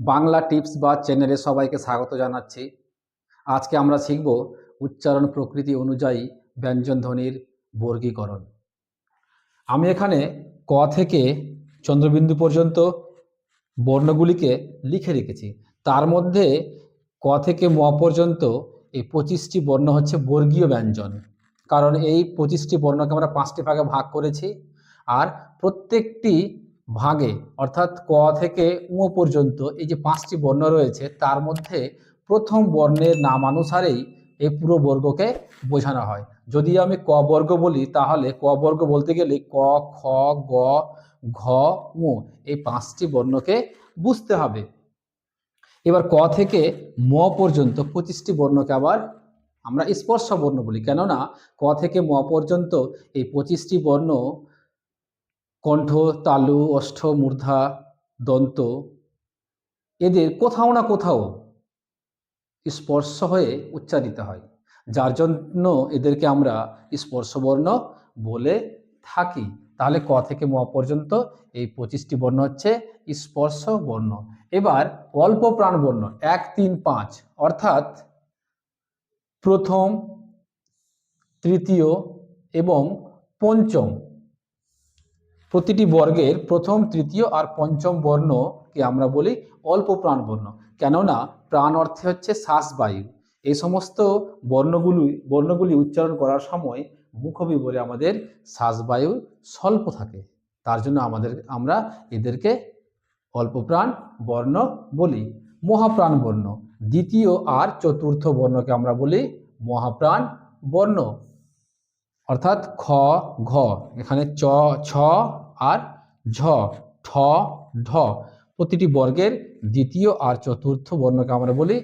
Bangla tips বা চ্যানেলে সবাইকে স্বাগত জানাচ্ছি। আজকে আমরা শিখব উচ্চারণ প্রকৃতি অনুযায়ী ব্যঞ্জনধ্বনির বর্গীকরণ। আমি এখানে ক থেকে চন্দ্রবিন্দু পর্যন্ত বর্ণগুলিকে লিখে রেখেছি। তার মধ্যে ক থেকে ম পর্যন্ত এই পঁচিশটি বর্ণ হচ্ছে বর্গীয় ব্যঞ্জন। কারণ এই পঁচিশটি বর্ণকে আমরা পাঁচটি ভাগে ভাগ করেছি। আর প্রত্যেকটি ভাগে, অর্থাৎ ক থেকে উ পর্যন্ত এই যে পাঁচটি বর্ণ রয়েছে, তার মধ্যে প্রথম বর্ণের নামানুসারেই এই পুরো বর্গকে বোঝানো হয়। যদি আমি ক বর্গ বলি, তাহলে ক বর্গ বলতে গেলে ক, খ, গ, ঘ উ এই পাঁচটি বর্ণকে বুঝতে হবে। এবার ক থেকে ম পর্যন্ত পঁচিশটি বর্ণকে আবার আমরা স্পর্শ বর্ণ বলি। কেননা ক থেকে ম পর্যন্ত এই পঁচিশটি বর্ণ কণ্ঠ, তালু ওষ্ঠ মূর্ধা, দন্ত, এদের কোথাও না কোথাও স্পর্শ হয়ে উচ্চারিত হয়। যার জন্য এদেরকে আমরা স্পর্শবর্ণ বলে থাকি। তাহলে ক থেকে ম পর্যন্ত এই পঁচিশটি বর্ণ হচ্ছে স্পর্শ বর্ণ এবার অল্প প্রাণ বর্ণ এক, তিন, পাঁচ, অর্থাৎ প্রথম, তৃতীয় এবং পঞ্চম। প্রতিটি বর্গের প্রথম, তৃতীয় আর পঞ্চম বর্ণকে আমরা বলি অল্প প্রাণ বর্ণ কেননা প্রাণ অর্থে হচ্ছে শ্বাসবায়ু। এই সমস্ত বর্ণগুলি বর্ণগুলি উচ্চারণ করার সময় মুখবিবরে আমাদের শ্বাসবায়ু স্বল্প থাকে। তার জন্য আমাদের, আমরা এদেরকে অল্প প্রাণ বর্ণ বলি। মহাপ্রাণ বর্ণ। দ্বিতীয় আর চতুর্থ বর্ণকে আমরা বলি মহাপ্রাণ বর্ণ। অর্থাৎ খ, ঘ। এখানে চ, ছ আর ঝ, ঠ, ঢ। প্রতিটি বর্গের দ্বিতীয় আর চতুর্থ বর্ণকে আমরা বলি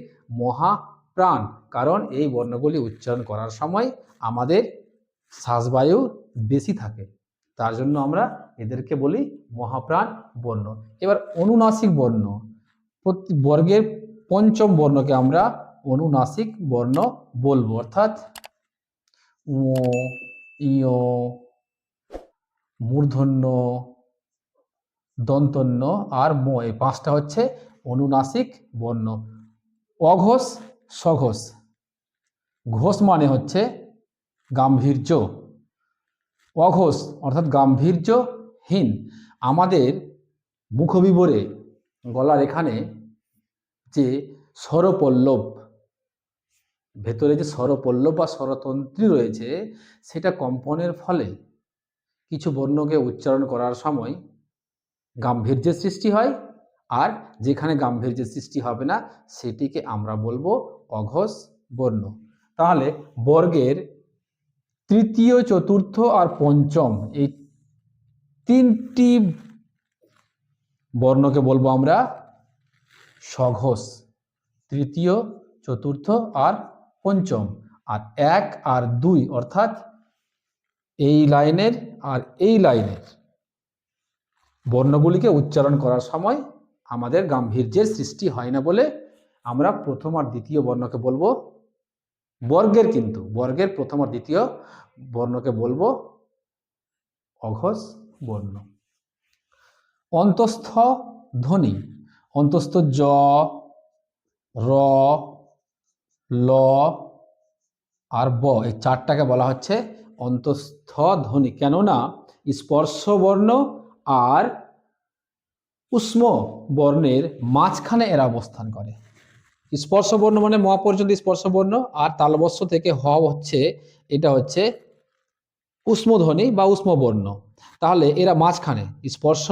মহাপ্রাণ, কারণ এই বর্ণগুলি উচ্চারণ করার সময় আমাদের শ্বাসবায়ু বেশি থাকে। তার জন্য আমরা এদেরকে বলি মহাপ্রাণ বর্ণ। এবার অনুনাসিক বর্ণ, প্রতি বর্গের পঞ্চম বর্ণকে আমরা অনুনাসিক বর্ণ বলব। অর্থাৎ উ ইয় মূর্ধন্য, দন্তন্য আর ম। এই পাঁচটা হচ্ছে অনুনাসিক, বর্ণ। অঘোষ, সঘোষ। ঘোষ মানে হচ্ছে গাম্ভীর্য। অঘোষ অর্থাৎ গাম্ভীর্যহীন। আমাদের মুখবিবরে গলার এখানে যে স্বরপল্লব, ভেতরে যে স্বরপল্লব বা স্বরতন্ত্রী রয়েছে, সেটা কম্পনের ফলে কিছু বর্ণকে উচ্চারণ করার সময় গাম্ভীর্যের সৃষ্টি হয় আর যেখানে গাম্ভীর্যের সৃষ্টি হবে না, সেটিকে আমরা বলব অঘোষ বর্ণ। তাহলে বর্গের তৃতীয়, চতুর্থ আর পঞ্চম এই তিনটি বর্ণকে বলব আমরা সঘোষ, তৃতীয়, চতুর্থ আর পঞ্চম। আর এক আর দুই অর্থাৎ এই লাইনের আর এই লাইনের। বর্ণগুলিকে উচ্চারণ করার সময় আমাদের গাম্ভীর্যের সৃষ্টি হয় না বলে আমরা প্রথম আর দ্বিতীয় বর্ণকে বলব। বর্গের কিন্তু, বর্গের প্রথম আর দ্বিতীয় বর্ণকে বলব অঘোষ বর্ণ। অন্তস্থ ধ্বনি, অন্তস্থ জ, র, ল, আর ব, এই চারটাকে বলা হচ্ছে অন্তস্থ ধ্বনি কেননা স্পর্শ বর্ণ আর উষ্ম বর্ণের মাঝখানে এরা অবস্থান করে। স্পর্শ বর্ণ মানে ম পর্যন্ত স্পর্শ বর্ণ আর তালবস্য থেকে হ হচ্ছে, এটা হচ্ছে উষ্ম ধ্বনি বা উষ্ম বর্ণ তাহলে এরা মাঝখানে স্পর্শ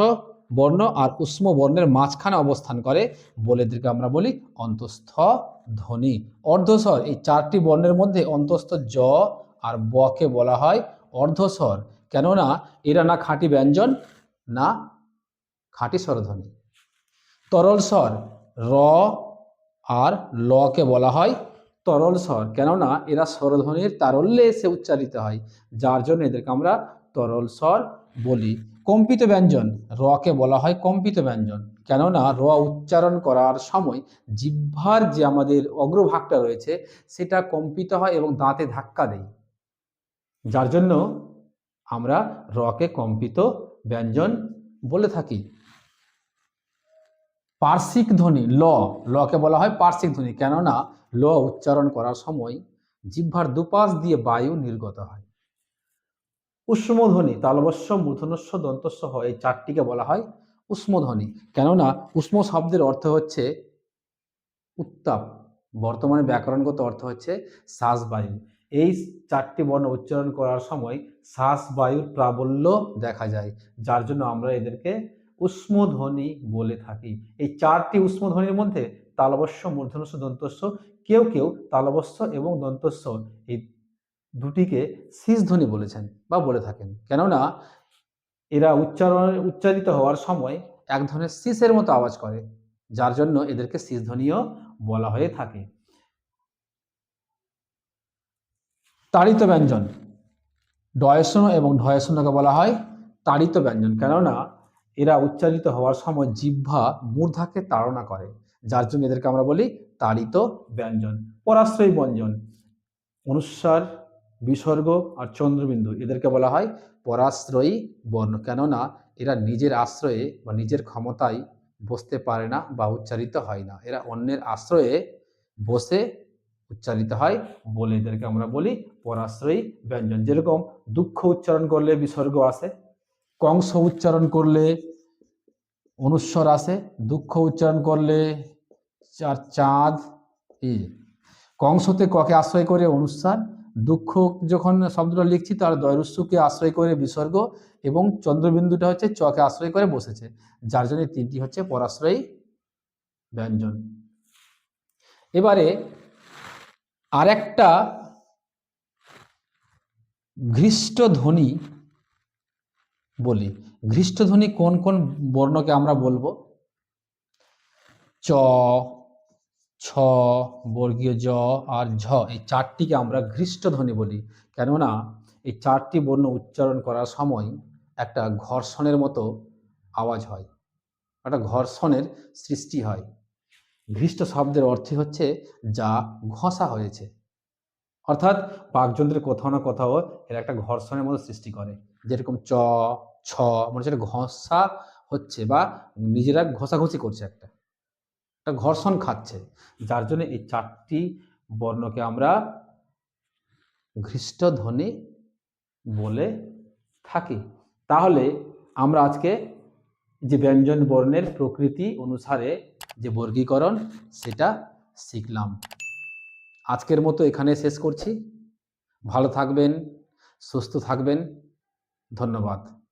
বর্ণ আর উষ্ম বর্ণের মাঝখানে অবস্থান করে বলে এদেরকে আমরা বলি অন্তস্থ ধ্বনি অর্ধস্বর এই চারটি বর্ণের মধ্যে অন্তঃস্থ জ আর বকে বলা হয় অর্ধস্বর। কেননা এরা না খাঁটি ব্যঞ্জন, না খাঁটি স্বরধ্বনি। তরল স্বর, র আর লকে বলা হয় তরল স্বর। কেননা এরা স্বরধ্বনির তারল্যে এসে উচ্চারিত হয়, যার জন্য এদেরকে আমরা তরল স্বর বলি। কম্পিত ব্যঞ্জন, রকে বলা হয় কম্পিত ব্যঞ্জন। কেননা র উচ্চারণ করার সময় জিহ্বার যে আমাদের অগ্রভাগটা রয়েছে, সেটা কম্পিত হয় এবং দাঁতে ধাক্কা দেয়। যার জন্য আমরা রকে কম্পিত ব্যঞ্জন বলে থাকি। পার্শ্বিক ধ্বনি, ল, লকে বলা হয় পার্শ্বিক ধ্বনি, কেননা ল উচ্চারণ করার সময় জিহ্বার দুপাশ দিয়ে বায়ু নির্গত হয়। উষ্মধ্বনি তালবস্য মূর্ধনস্য দন্তস্য, এই চারটিকে বলা হয় উষ্মধ্বনি কেননা উষ্ম শব্দের অর্থ হচ্ছে উত্তাপ, বর্তমানে ব্যাকরণগত অর্থ হচ্ছে শ্বাস বায়ু এই চারটি বর্ণ উচ্চারণ করার সময় শ্বাস বায়ুর প্রাবল্য দেখা যায়, যার জন্য আমরা এদেরকে উষ্মধ্বনি বলে থাকি। এই চারটি উষ্মধ্বনির মধ্যে তালবস্য মূর্ধনস্য দন্তস্য কেউ কেউ তালবস্য এবং দন্তস্য এই দুটিকে শীষ ধ্বনি বলেছেন বা বলে থাকেন। কেননা এরা উচ্চারণ, উচ্চারিত হওয়ার সময় এক ধরনের শীষের মতো আওয়াজ করে, যার জন্য এদেরকে শীষ ধ্বনিও বলা হয়ে থাকে। তাড়িত ব্যঞ্জন। ডয়সন এবং ঢয়সনকে বলা হয় তাড়িত ব্যঞ্জন। কেননা এরা উচ্চারিত হওয়ার সময় জিহ্বা মূর্ধাকে তাড়না করে, যার জন্য এদেরকে আমরা বলি তাড়িত ব্যঞ্জন। পরাশ্রয়ী ব্যঞ্জন। অনুস্বার বিসর্গ আর চন্দ্রবিন্দু এদেরকে বলা হয় পরাশ্রয়ী বর্ণ। কেননা এরা নিজের আশ্রয়ে বা নিজের ক্ষমতায় বসতে পারে না বা উচ্চারিত হয় না। এরা অন্যের আশ্রয়ে বসে উচ্চারিত হয়। বলে এদেরকে আমরা বলি পরাশ্রয়ী ব্যঞ্জন। যেরকম দুঃখ উচ্চারণ করলে বিসর্গ আসে, কংস উচ্চারণ করলে অনুস্বর আসে, দুঃখ উচ্চারণ করলে চার চাঁদ। কংসতে ককে আশ্রয় করে অনুস্বার, দুঃখ যখন শব্দটা লিখছি তার দয়রস্যুকে আশ্রয় করে বিসর্গ এবং চন্দ্রবিন্দুটা হচ্ছে চকে আশ্রয় করে বসেছে। যার জন্য তিনটি হচ্ছে পরাশ্রয়ী ব্যঞ্জন। এবারে আরেকটা ঘৃষ্ট ধ্বনি বলি। ঘৃষ্ট ধ্বনি কোন কোন বর্ণকে আমরা বলব? চ, ছ, বর্গীয় জ আর ঝ, এই চারটিকে আমরা ঘৃষ্ট ধ্বনি বলি। কেননা এই চারটি বর্ণ উচ্চারণ করার সময় একটা ঘর্ষণের মতো আওয়াজ হয়, একটা ঘর্ষণের সৃষ্টি হয়। ঘৃষ্ট শব্দের অর্থ হচ্ছে যা ঘষা হয়েছে। অর্থাৎ বাকযন্ত্রের কোথাও না কোথাও এর একটা ঘর্ষণের মতো সৃষ্টি করে। যেরকম চ, ছ মানে সেটা ঘষা হচ্ছে বা নিজেরা ঘষাঘষি করছে একটা। একটা ঘর্ষণ খাচ্ছে। যার জন্য এই চারটি বর্ণকে আমরা ঘৃষ্ট ধ্বনি বলে থাকি। তাহলে আমরা আজকে যে ব্যঞ্জন বর্ণের প্রকৃতি অনুসারে যে বর্গীকরণ সেটা শিখলাম। আজকের মতো এখানে শেষ করছি। ভালো থাকবেন সুস্থ থাকবেন। ধন্যবাদ।